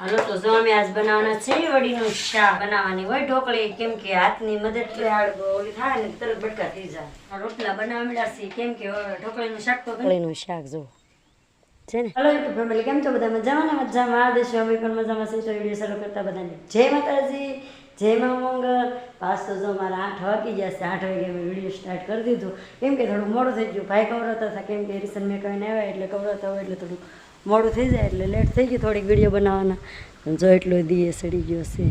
હાલો તો જો અમે આજ બનાવવાના છે વડીનું શાક બનાવવાની. હોય ઢોકળી કેમ કે હાથની મદદથી આડ ઓલી થાય ને તરત બટકા થઈ જાય. રોટલા બનાવવા મળ્યા છે કેમ કે ઢોકળીનું શાક તો ઢોકળીનું શાક જો. છે ને? હલો યુટ્યુબ ફેમિલી કેમ છો? બધા મજામાં મજામાં આ દેશો અમે પણ મજામાં છે તો વીડિયો ચાલુ કરતા બધાને જય માતાજી જય મા મંગળ પાસ તો જો મારા આઠ વાગી ગયા છે. આઠ વાગે મેં વીડિયો સ્ટાર્ટ કરી દીધું. કેમ કે થોડું મોડું થઈ ગયું. ભાઈ કવરાતા હતા. કેમ કે રિસન મેં કહીને આવ્યા એટલે કવરાતા હોય એટલે થોડું મોડું થઈ જાય એટલે લેટ થઈ ગયું થોડીક વીડિયો બનાવવાના. જો એટલો દીએ સડી ગયો છે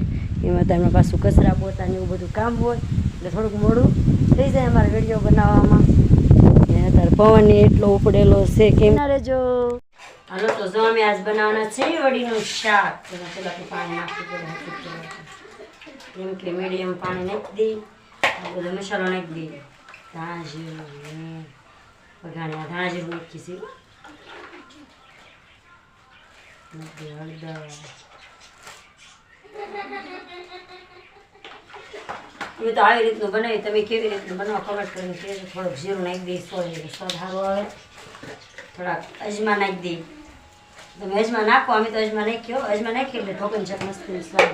એમાં તમે પાછું કચરા પોતાને એવું બધું કામ હોય એટલે થોડુંક મોડું થઈ જાય અમારે વીડિયો બનાવવામાં. અત્યારે પવન એટલો ઉપડેલો છે કેમ? ના રેજો. હાલો તો જો અમે આજ બનાવવાના છે વડીનું શાક. એમાં પેલા તો પાણી નાખી કેમ કે મીડિયમ પાણી નાખી દઈ બધો મસાલો નાખી દઈ ધાણા જીરું વઘાણ્યા ધાણા જીરું નાખી છે. હળદર એ તો આવી રીતનું બનાવી તમે કેવી રીતનું બનાવો કમેન્ટ કરીને કે થોડુંક જીરું નાખી દઈશ એટલે સ્વાદ સારો આવે. થોડાક અજમા નાખી દઈ તમે અજમા નાખો, અમે તો અજમા નાખ્યો અજમા નાખી એટલે ઢોકળી છે મસ્ત સ્વાદ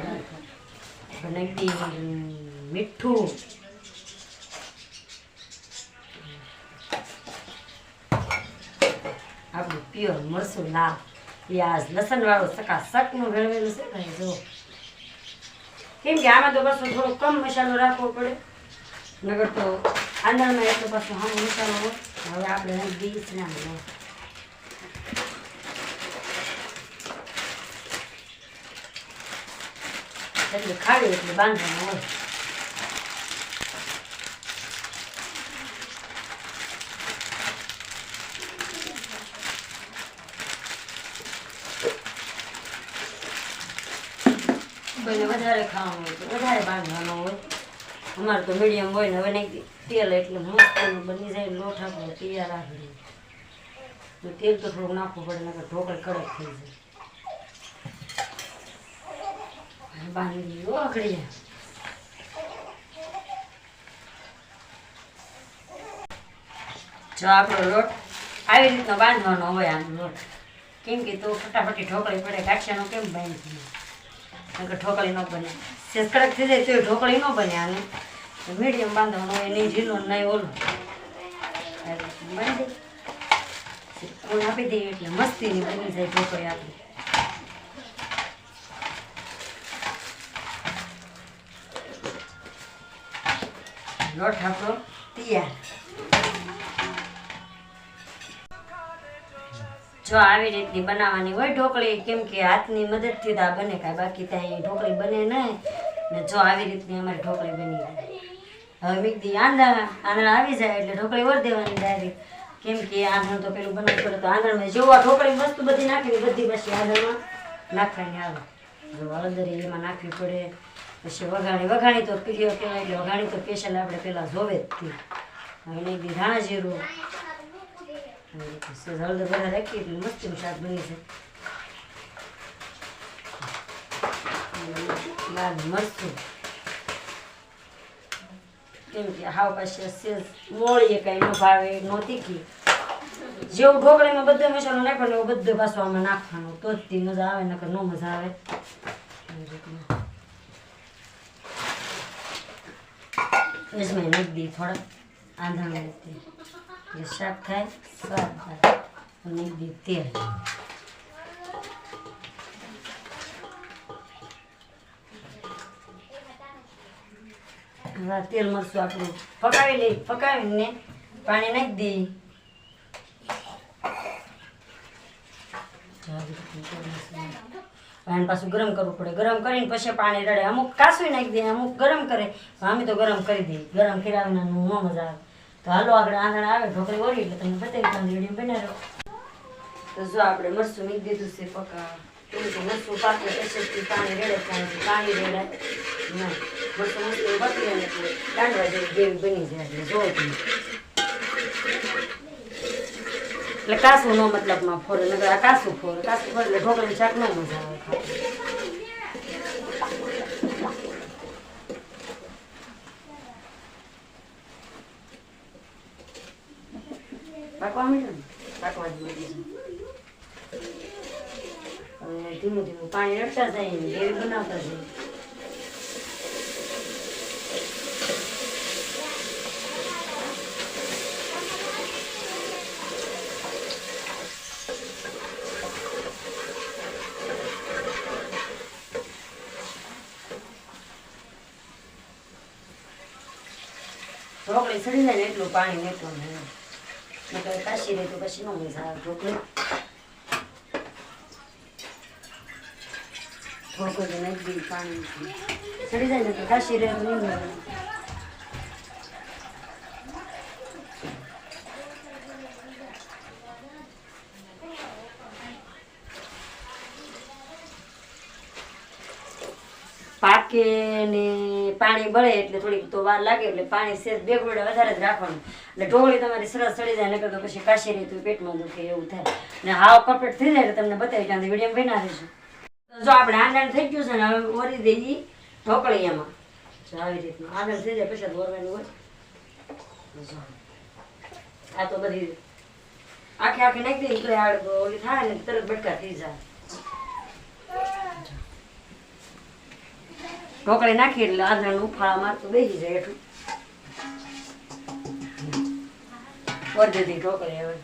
નાખી દઈ મીઠું. આપણું પ્યોર મરસું લાલ. પ્યાજ લસણ વાળું સકા શકનું ભેળવેલું છે ને, જો. કેમ કે આમાં તો પાછું થોડો કમ મસાલો રાખવો પડે. નગર તો આંદણમાં એટલો પાછો હામો મસાલો હોય. હવે આપણે દીસ ના હોય એટલે ખાવી એટલે બાંધવાનું હોય. કોઈને વધારે ખાવાનું હોય તો વધારે બાંધવાનો હોય. અમારે તો મીડિયમ હોય ને હવે નહીં, તેલ એટલે મસ્ત બની જાય લોટ આપણે તૈયાર રાખી તો તેલ તો થોડુંક નાખવું પડે, નકર ઢોકળ કડક થઈ જાય. બાંધી દીધું જો આપણો લોટ આવી રીતનો બાંધવાનો હોય આનો લોટ. કેમ કે તો ફટાફટી ઢોકળી પડે, ગાંઠિયાનો કેમ બાંધી નકર ઢોકળી ન બને. સેજ કડક થઈ જાય તો ઢોકળી ન બને આને. મીડિયમ બાંધવાનું હોય નહીં ઢીલો નહીં ઓલું. બની દે આપી દઈએ એટલે મસ્તીની બની જાય ઢોકળી આપી. લોટ આપણો તૈયાર. જો આવી રીતની બનાવવાની હોય ઢોકળી, કેમ કે હાથની મદદથી તો આ બને કાંઈ, બાકી ત્યાં ઢોકળી બને નહીં. ને જો આવી રીતની અમારી ઢોકળી બની જાય. હવે મીકદી આંધા, આંધળ આવી જાય એટલે ઢોકળી વર દેવાની ડાયરેક્ટ કેમ કે આંધણ તો પેલું બનાવવું પડે, તો આંધણમાં જોવા ઢોકળી વસ્તુ બધી નાખવી બધી પછી આંધણમાં નાખવાની આવે. હળદરી એમાં નાખવી પડે, પછી વઘાણી વઘાણી તો પ્રિય કહેવાય, એટલે વઘાણી તો સ્પેશિયલ આપણે પહેલાં જોવે જ તે. દી ધાણા જીરું હળદર બધા રાખીએ એટલે મસ્તીનું શાક બની છે લાલ મરચું કેમ કે હાવ પાછી સેજ મોળીએ કાંઈ ન ભાવે ન તીખી જેવું ઢોકળીમાં બધો મસાલો નાખવાનો એવું બધો પાછો આમાં નાખવાનો તો જ તે મજા આવે નકર ન મજા આવે. અજમાઈ નાખી દઈએ થોડા આંધણ શાક થાય સ્વાદ થાય. અને નાખી દઈએ તેલ હવે તેલ મરચું આપણું પકાવી લઈ પકાવીને પાણી નાખી દઈએ. પાણી પાછું ગરમ કરવું પડે. ગરમ કરીને પછી પાણી રડે. અમુક કાસું નાખી દે અમુક ગરમ કરે. અમે તો ગરમ કરી દઈએ. ગરમ કર્યા વિના મજા આવે. તો હાલો આપણે આંગણ આવે, ઢોકળી ઓળી, એટલે તમને બતાવી તમને વીડિયો બનાવ્યો તો જો આપણે મરસું મીક દીધું છે પકા. મરચું પાકે પછી પાણી રેડે પાણી પાણી રેડે. ના મરસું મરસું પકડી ને એટલે દાંડવા જેવી ગ્રેવી બની જાય એટલે જોઈ એટલે કાસું નો મતલબમાં ફોરે નગર આ કાસું ફોરે કાસું ફોરે એટલે ઢોકળી શાક નો મજા આવે ખાવાની. પાકવા માંડ્યું ને? પાકવા જ માંડ્યું ધીમું ધીમું પાણી રડતા જાય ને, ઘેર બનાવતા જાય. ઢોકળી સડી જાય ને એટલું પાણી નીકળું. નકર કાશી રહે તો પછી ન મજા ઢોકળી જ નાખી પાણી સડી જાય ને તો કાશી રહે તો નહીં મજા. પાકે ને પાણી બળે એટલે થોડીક તો વાર લાગે, એટલે પાણી સેજ બે ગોળા વધારે જ રાખવાનું. એટલે ઢોળી તમારી સરસ સડી જાય, નકર તો પછી કાશી રહી તો પેટમાં દુખે એવું થાય. ને હાવ કપેટ થઈ જાય એટલે તમને બતાવી ત્યાં વીડિયો બના દઈશું. જો આપણે આંગણ થઈ ગયું છે ને, હવે ઓરી દઈએ એમાં. જો આવી રીતનું. આંગણ થઈ જાય પછી ઓરવાનું હોય. આ તો બધી આખે આખે નાખી દઈએ એટલે ઓલી થાય ને, તરત બટકા થઈ જાય. ઢોકળી નાખી એટલે આંધણ ઉફાળા મારતું બેસી જાય એટલું ઢોકળી હવે.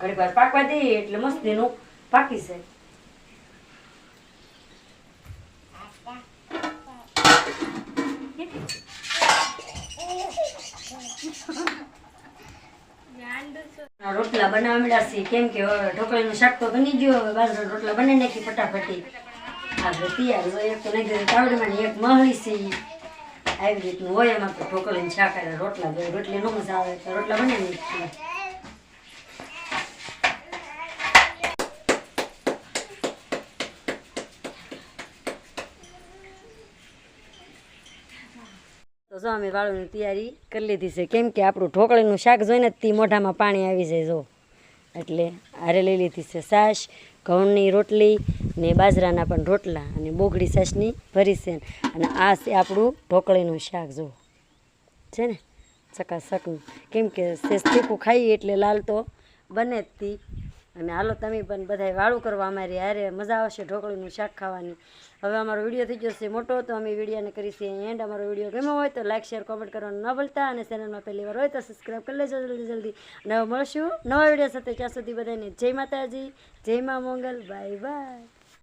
ઘણી વાર પાકવા દઈએ એટલે મસ્તીનું પાકી જાય. રોટલા બનાવડા છે કેમ કે હવે ઢોકળીનું શાક તો બની ગયું. હવે બાજરા રોટલા બનાવી નાખી ફટાફટી. આપણે તૈયાર હોય એક દીધી તાવડીમાં એક મહળી છે આવી રીતનું હોય એમાં ઢોકળીનું શાક રોટલા જોઈએ રોટલી ન મજા આવે, તો રોટલા બને નાખીએ તો જો અમે વાળુની તૈયારી કરી લીધી છે. કેમ કે આપણું ઢોકળીનું શાક જોઈને જ તે મોઢામાં પાણી આવી જાય, જો. એટલે હારે લઈ લીધી છે છાશ ઘઉંની રોટલી ને બાજરાના પણ રોટલા અને બોગડી સાસની ભરી છે અને આ છે આપણું ઢોકળીનું શાક જો છે ને? ચકાચકનું કેમ કે સેસ તીખું ખાઈએ એટલે લાલ તો બને જ તી. અને હાલો, તમે પણ બધાય વાળું કરવા અમારી હારે. મજા આવશે ઢોકળીનું શાક ખાવાની. હવે અમારો વીડિયો થઈ જશે મોટો, તો અમે વિડીયોને કરીશું એન્ડ અમારો વીડિયો ગમ્યો હોય તો લાઈક શેર કોમેન્ટ કરવાનું ન ભૂલતા. અને ચેનલમાં પહેલી વાર હોય તો સબસ્ક્રાઈબ કરી લેજો જલ્દી જલ્દી. અને મળશું નવા વીડિયો સાથે. ત્યાં સુધી બધાને જય માતાજી, જય મા મંગલ. Bye bye